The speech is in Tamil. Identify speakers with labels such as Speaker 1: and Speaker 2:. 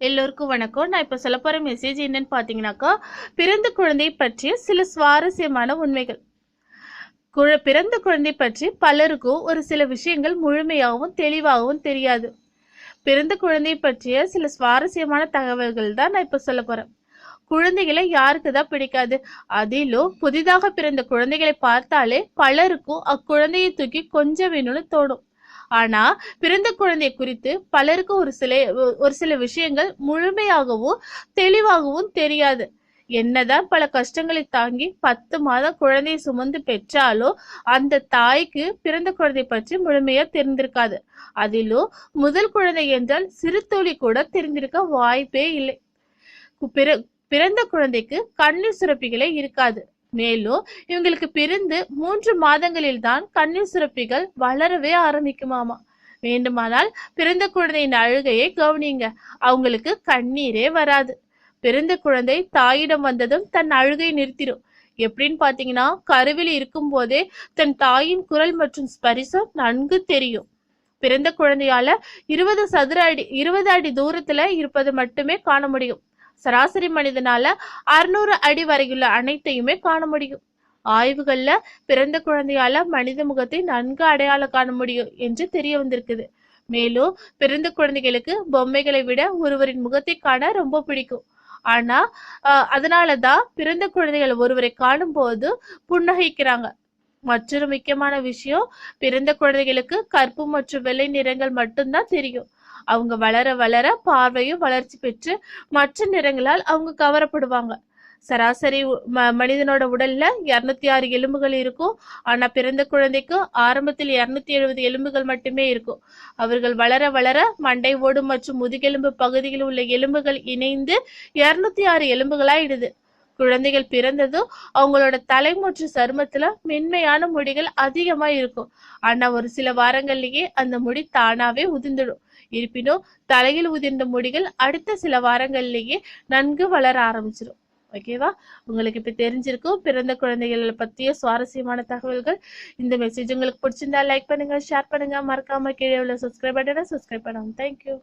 Speaker 1: எல்லோருக்கும் வணக்கம். நான் இப்போ சொல்ல போகிற மெசேஜ் என்னன்னு பார்த்தீங்கன்னாக்கா பிறந்த குழந்தை பற்றிய சில சுவாரஸ்யமான உண்மைகள். குழ பிறந்த குழந்தை பற்றி பலருக்கும் ஒரு சில விஷயங்கள் முழுமையாகவும் தெளிவாகவும் தெரியாது. பிறந்த குழந்தை பற்றிய சில சுவாரஸ்யமான தகவல்கள் தான் நான் இப்போ சொல்ல போகிறேன் குழந்தைகளை யாருக்கு தான் பிடிக்காது? அதிலும் புதிதாக பிறந்த குழந்தைகளை பார்த்தாலே பலருக்கும் அக்குழந்தையை தூக்கி கொஞ்சம் வேணும்னு தோணும். ஆனா பிறந்த குழந்தை குறித்து பலருக்கு ஒரு சில ஒரு சில விஷயங்கள் முழுமையாகவும் தெளிவாகவும் தெரியாது. என்னதான் பல கஷ்டங்களை தாங்கி பத்து மாதம் குழந்தையை சுமந்து பெற்றாலோ அந்த தாய்க்கு பிறந்த குழந்தை பற்றி முழுமையா தெரிந்திருக்காது. அதிலும் முதல் குழந்தை என்றால் சிறு துளி கூட தெரிந்திருக்க வாய்ப்பே இல்லை. பிற- பிறந்த குழந்தைக்கு கண்ணீர் சுரப்பிகளே இருக்காது. மேலும் இவங்களுக்கு பிறந்து மூன்று மாதங்களில் தான் கண்ணீர் சுரப்பிகள் வளரவே ஆரம்பிக்குமாமா. வேண்டுமானால் பிறந்த குழந்தையின் அழுகையை கவனிங்க. அவங்களுக்கு கண்ணீரே வராது. பிறந்த குழந்தை தாயிடம் வந்ததும் தன் அழுகை நிறுத்திடும். எப்படின்னு பாத்தீங்கன்னா கருவில் இருக்கும் போதே தன் தாயின் குரல் மற்றும் ஸ்பரிசம் நன்கு தெரியும். பிறந்த குழந்தையால இருபது சதுர அடி இருபது அடி தூரத்துல இருப்பது மட்டுமே காண முடியும். சராசரி மனிதனால அறுநூறு அடி வரையுள்ள அனைத்தையுமே காண முடியும். ஆய்வுகள்ல பிறந்த குழந்தையால மனித முகத்தை நன்கு அடையாளம் காண முடியும் என்று தெரிய வந்திருக்குது. மேலும் பிறந்த குழந்தைகளுக்கு பொம்மைகளை விட ஒருவரின் முகத்தை காண ரொம்ப பிடிக்கும். ஆனா ஆஹ் அதனாலதான் பிறந்த குழந்தைகள் ஒருவரை காணும் போது புன்னகைக்கிறாங்க. மற்றொரு முக்கியமான விஷயம் பிறந்த குழந்தைகளுக்கு கருப்பு மற்றும் வெள்ளை நிறங்கள் மட்டும்தான் தெரியும். அவங்க வளர வளர பார்வையும் வளர்ச்சி பெற்று மற்ற நிறங்களால் அவங்க கவரப்படுவாங்க. சராசரி ம- மனிதனோட உடல்ல இருநூத்தி ஆறு எலும்புகள் இருக்கும். ஆனா பிறந்த குழந்தைக்கு ஆரம்பத்தில் இருநூத்தி எழுபது எலும்புகள் மட்டுமே இருக்கும். அவர்கள் வளர வளர மண்டை ஓடு மற்றும் முதுகெலும்பு பகுதியில் உள்ள எலும்புகள் இணைந்து இருநூத்தி ஆறு எலும்புகளாயிடுது. குழந்தைகள் பிறந்ததும் அவங்களோட தலை மற்றும் சருமத்துல மென்மையான முடிகள் அதிகமா இருக்கும். ஆனா ஒரு சில வாரங்கள்லயே அந்த முடி தானாவே உதிர்ந்துடும். இருப்பினும் தலையில் உதிர்ந்த முடிகள் அடுத்த சில வாரங்கள்லயே நன்கு வளர ஆரம்பிச்சிடும் ஓகேவா உங்களுக்கு இப்ப தெரிஞ்சிருக்கும். பிறந்த குழந்தைகளை பத்திய சுவாரஸ்யமான தகவல்கள். இந்த மெசேஜ் உங்களுக்கு பிடிச்சிருந்தா லைக் பண்ணுங்க ஷேர் பண்ணுங்க. மறக்காம கீழே உள்ள சப்ஸ்கிரைப் பட்டனை சப்ஸ்கிரைப் பண்ணுங்க தேங்க்யூ